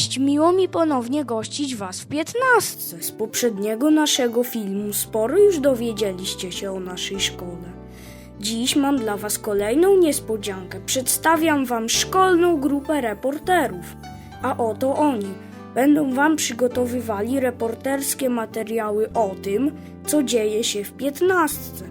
Cześć, miło mi ponownie gościć Was w piętnastce. Z poprzedniego naszego filmu sporo już dowiedzieliście się o naszej szkole. Dziś mam dla Was kolejną niespodziankę. Przedstawiam Wam szkolną grupę reporterów. A oto oni. Będą Wam przygotowywali reporterskie materiały o tym, co dzieje się w piętnastce.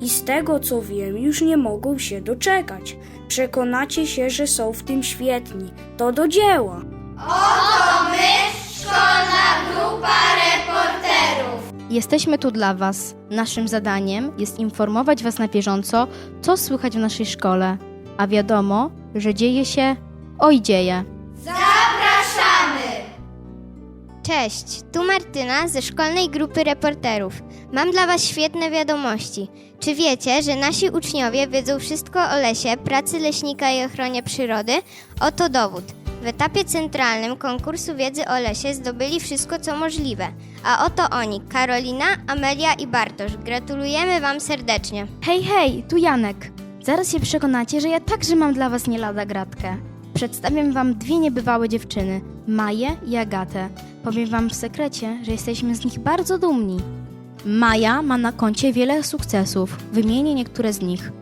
I z tego co wiem, już nie mogą się doczekać. Przekonacie się, że są w tym świetni. To do dzieła! Jesteśmy tu dla Was. Naszym zadaniem jest informować Was na bieżąco, co słychać w naszej szkole. A wiadomo, że dzieje się, oj dzieje. Cześć, tu Martyna ze szkolnej grupy reporterów. Mam dla Was świetne wiadomości. Czy wiecie, że nasi uczniowie wiedzą wszystko o lesie, pracy leśnika i ochronie przyrody? Oto dowód. W etapie centralnym konkursu wiedzy o lesie zdobyli wszystko, co możliwe. A oto oni, Karolina, Amelia i Bartosz. Gratulujemy Wam serdecznie. Hej, hej, tu Janek. Zaraz się przekonacie, że ja także mam dla Was nie lada gratkę. Przedstawiam Wam dwie niebywałe dziewczyny, Maję i Agatę. Powiem Wam w sekrecie, że jesteśmy z nich bardzo dumni. Maja ma na koncie wiele sukcesów. Wymienię niektóre z nich.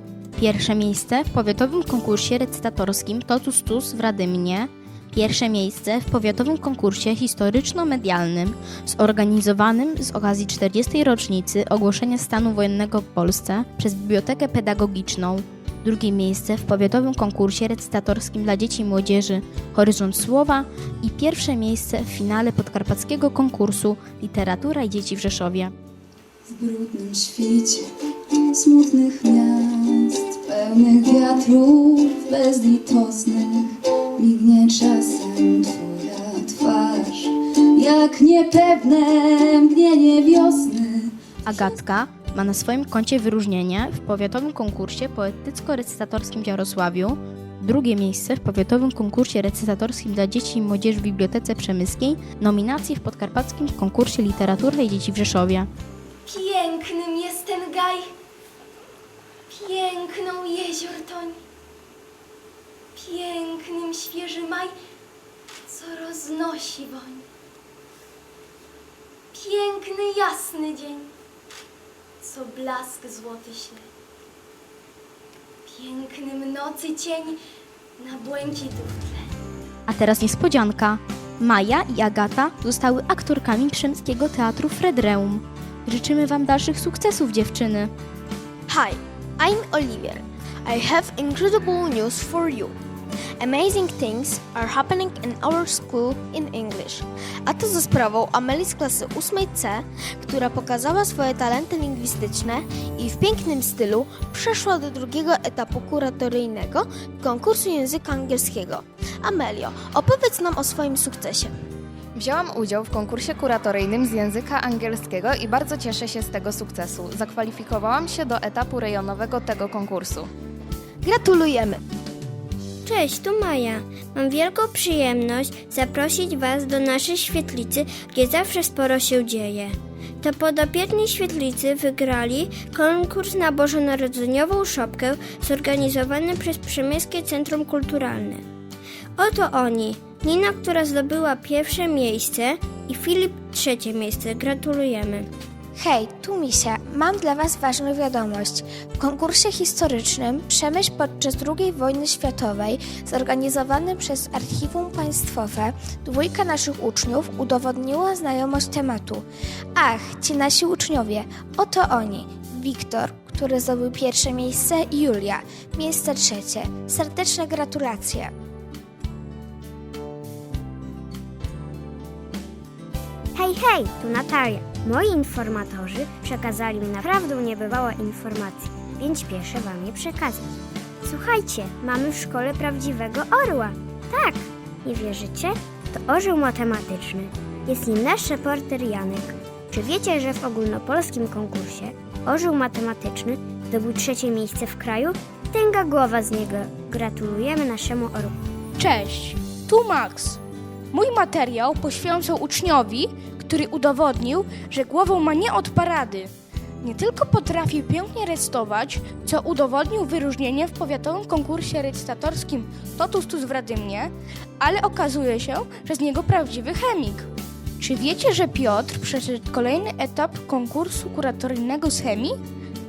Pierwsze miejsce w powiatowym konkursie recytatorskim Totus Tus w Radymnie. Pierwsze miejsce w powiatowym konkursie historyczno-medialnym zorganizowanym z okazji 40. rocznicy ogłoszenia stanu wojennego w Polsce przez Bibliotekę Pedagogiczną. Drugie miejsce w powiatowym konkursie recytatorskim dla dzieci i młodzieży Horyzont Słowa i pierwsze miejsce w finale podkarpackiego konkursu Literatura i dzieci w Rzeszowie. W brudnym świecie smutnych miast, pełnych wiatrów bezlitosnych, mignie czasem twoja twarz, jak niepewne mgnienie wiosny. Agatka ma na swoim koncie wyróżnienie w powiatowym konkursie poetycko-recytatorskim w Jarosławiu, drugie miejsce w powiatowym konkursie recytatorskim dla dzieci i młodzieży w Bibliotece Przemyskiej, nominacje w podkarpackim konkursie Literatura i dzieci w Rzeszowie. Pięknym jest ten gaj, piękną jezior toń, pięknym świeży maj, co roznosi woń. Piękny, jasny dzień, co blask złoty śle. Pięknym nocy cień na błękitów tle. A teraz niespodzianka. Maja i Agata zostały aktorkami Przemskiego Teatru Fredreum. Życzymy Wam dalszych sukcesów, dziewczyny. Hi, I'm Oliver. I have incredible news for you. Amazing things are happening in our school in English. A to za sprawą Ameli z klasy 8C, która pokazała swoje talenty lingwistyczne i w pięknym stylu przeszła do drugiego etapu kuratoryjnego konkursu języka angielskiego. Amelio, opowiedz nam o swoim sukcesie. Wzięłam udział w konkursie kuratoryjnym z języka angielskiego i bardzo cieszę się z tego sukcesu. Zakwalifikowałam się do etapu rejonowego tego konkursu. Gratulujemy! Cześć, tu Maja. Mam wielką przyjemność zaprosić Was do naszej świetlicy, gdzie zawsze sporo się dzieje. To podopieczni świetlicy wygrali konkurs na bożonarodzeniową szopkę zorganizowany przez Przemyskie Centrum Kulturalne. Oto oni. Nina, która zdobyła pierwsze miejsce i Filip trzecie miejsce. Gratulujemy. Hej, tu Misia. Mam dla Was ważną wiadomość. W konkursie historycznym Przemyśl podczas II wojny światowej, zorganizowanym przez Archiwum Państwowe, dwójka naszych uczniów udowodniła znajomość tematu. Ach, ci nasi uczniowie, oto oni. Wiktor, który zdobył pierwsze miejsce i Julia, miejsce trzecie. Serdeczne gratulacje. Hej, hej, tu Natalia. Moi informatorzy przekazali mi naprawdę niebywałe informacje, więc spieszę wam je przekazać. Słuchajcie, mamy w szkole prawdziwego orła. Tak, nie wierzycie? To orzeł matematyczny. Jest nim nasz reporter Janek. Czy wiecie, że w ogólnopolskim konkursie orzeł matematyczny zdobył trzecie miejsce w kraju? Tęga głowa z niego. Gratulujemy naszemu orłu. Cześć, tu Max. Mój materiał poświęcę uczniowi, który udowodnił, że głową ma nie od parady. Nie tylko potrafi pięknie recytować, co udowodnił wyróżnieniem w powiatowym konkursie recytatorskim Totus Tus w Radymnie, ale okazuje się, że z niego prawdziwy chemik. Czy wiecie, że Piotr przeszedł kolejny etap konkursu kuratoryjnego z chemii?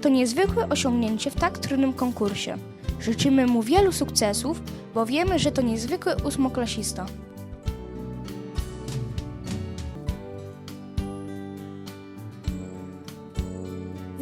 To niezwykłe osiągnięcie w tak trudnym konkursie. Życzymy mu wielu sukcesów, bo wiemy, że to niezwykły ósmoklasista.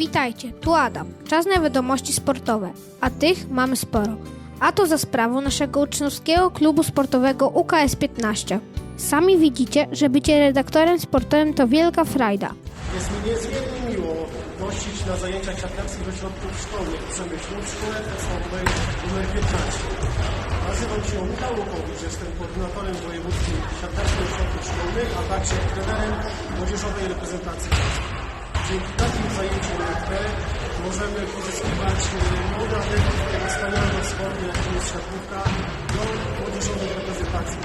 Witajcie, tu Adam. Czas na wiadomości sportowe, a tych mamy sporo. A to za sprawą naszego uczniowskiego klubu sportowego UKS 15. Sami widzicie, że bycie redaktorem sportowym to wielka frajda. Jest mi niezmiernie miło gościć na zajęciach siatkarskich ośrodków szkolnych w Przemyślu w szkole podstawowej nr 15. Nazywam się Michał Łukowicz, jestem koordynatorem wojewódzkim siatkarskich ośrodków szkolnych, a także trenerem młodzieżowej reprezentacji. Dzięki takim zajęciom jak te możemy pozyskiwać e, młode adeptów tego wspaniałego sportu, jakim jest siatkówka, do młodzieżowej reprezentacji.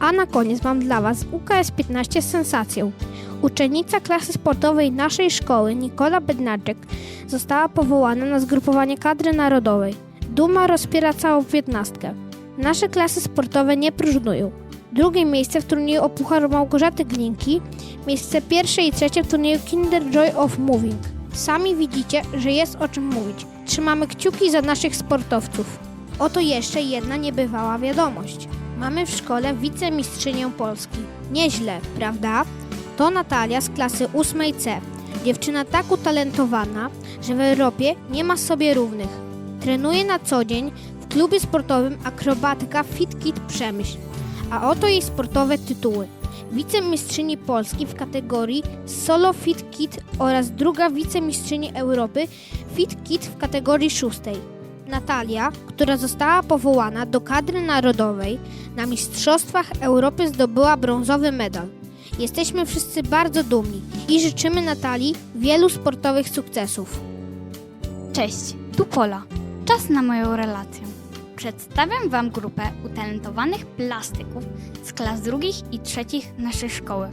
A na koniec mam dla Was UKS 15 z sensacją. Uczennica klasy sportowej naszej szkoły, Nikola Bednarczyk, została powołana na zgrupowanie kadry narodowej. Duma rozpiera całą piętnastkę. Nasze klasy sportowe nie próżnują. Drugie miejsce w turnieju o Puchar Małgorzaty Glinki, miejsce pierwsze i trzecie w turnieju Kinder Joy of Moving. Sami widzicie, że jest o czym mówić. Trzymamy kciuki za naszych sportowców. Oto jeszcze jedna niebywała wiadomość. Mamy w szkole wicemistrzynię Polski. Nieźle, prawda? To Natalia z klasy 8C. Dziewczyna tak utalentowana, że w Europie nie ma sobie równych. Trenuje na co dzień w klubie sportowym akrobatyka Fit Kid Przemyśl. A oto jej sportowe tytuły. Wicemistrzyni Polski w kategorii Solo Fit Kid oraz druga wicemistrzyni Europy Fit Kid w kategorii szóstej. Natalia, która została powołana do kadry narodowej, na Mistrzostwach Europy zdobyła brązowy medal. Jesteśmy wszyscy bardzo dumni i życzymy Natalii wielu sportowych sukcesów. Cześć, tu Pola. Czas na moją relację. Przedstawiam Wam grupę utalentowanych plastyków z klas drugich i trzecich naszej szkoły,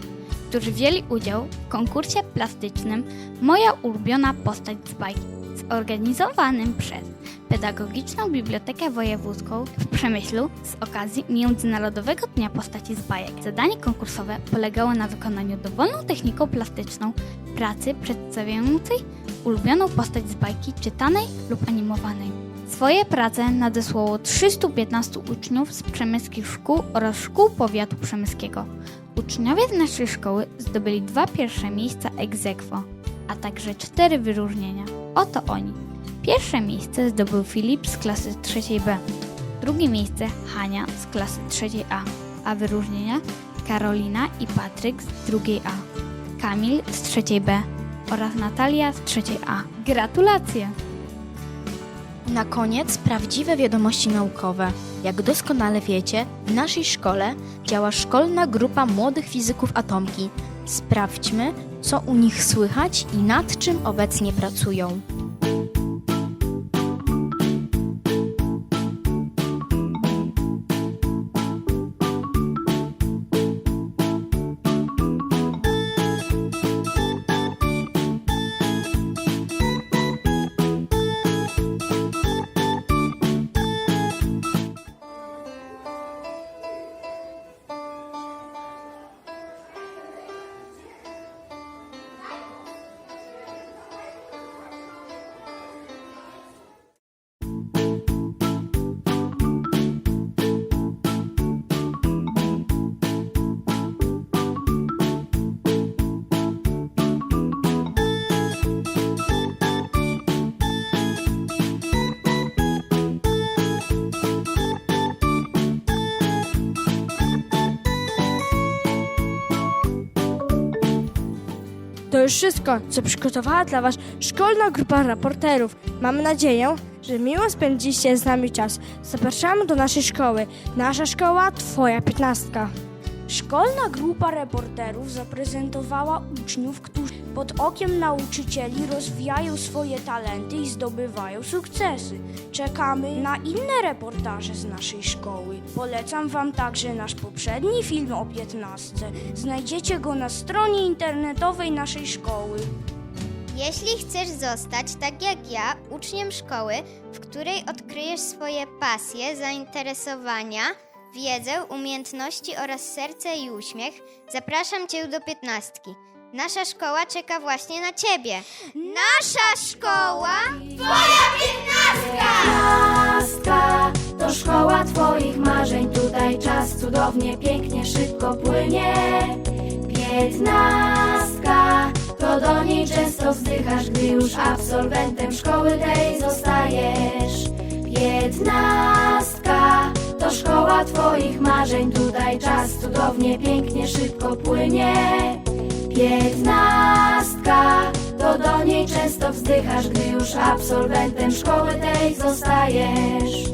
którzy wzięli udział w konkursie plastycznym Moja ulubiona postać z bajki, zorganizowanym przez Pedagogiczną Bibliotekę Wojewódzką w Przemyślu z okazji Międzynarodowego Dnia Postaci z Bajek. Zadanie konkursowe polegało na wykonaniu dowolną techniką plastyczną pracy przedstawiającej ulubioną postać z bajki czytanej lub animowanej. Swoje prace nadesłało 315 uczniów z przemyskich szkół oraz szkół powiatu przemyskiego. Uczniowie z naszej szkoły zdobyli dwa pierwsze miejsca ex aequo, a także cztery wyróżnienia. Oto oni. Pierwsze miejsce zdobył Filip z klasy 3B, drugie miejsce Hania z klasy 3A, a wyróżnienia Karolina i Patryk z drugiej A, Kamil z trzeciej B oraz Natalia z trzeciej A. Gratulacje! Na koniec prawdziwe wiadomości naukowe. Jak doskonale wiecie, w naszej szkole działa szkolna grupa młodych fizyków atomki. Sprawdźmy, co u nich słychać i nad czym obecnie pracują. Już wszystko, co przygotowała dla Was szkolna grupa raporterów. Mamy nadzieję, że miło spędziliście z nami czas. Zapraszamy do naszej szkoły. Nasza szkoła, Twoja piętnastka. Szkolna grupa reporterów zaprezentowała uczniów, którzy pod okiem nauczycieli rozwijają swoje talenty i zdobywają sukcesy. Czekamy na inne reportaże z naszej szkoły. Polecam Wam także nasz poprzedni film o 15. Znajdziecie go na stronie internetowej naszej szkoły. Jeśli chcesz zostać, tak jak ja, uczniem szkoły, w której odkryjesz swoje pasje, zainteresowania, wiedzę, umiejętności oraz serce i uśmiech, zapraszam Cię do piętnastki. Nasza szkoła czeka właśnie na Ciebie. Nasza szkoła? Piętnastka to szkoła Twoich marzeń. Tutaj czas cudownie, pięknie, szybko płynie. Piętnastka to do niej często wzdychasz, gdy już absolwentem szkoły tej zostajesz. Piętnastka to szkoła Twoich marzeń. Tutaj czas cudownie, pięknie, szybko płynie. Piętnastka to do niej często wzdychasz, gdy już absolwentem szkoły tej zostajesz.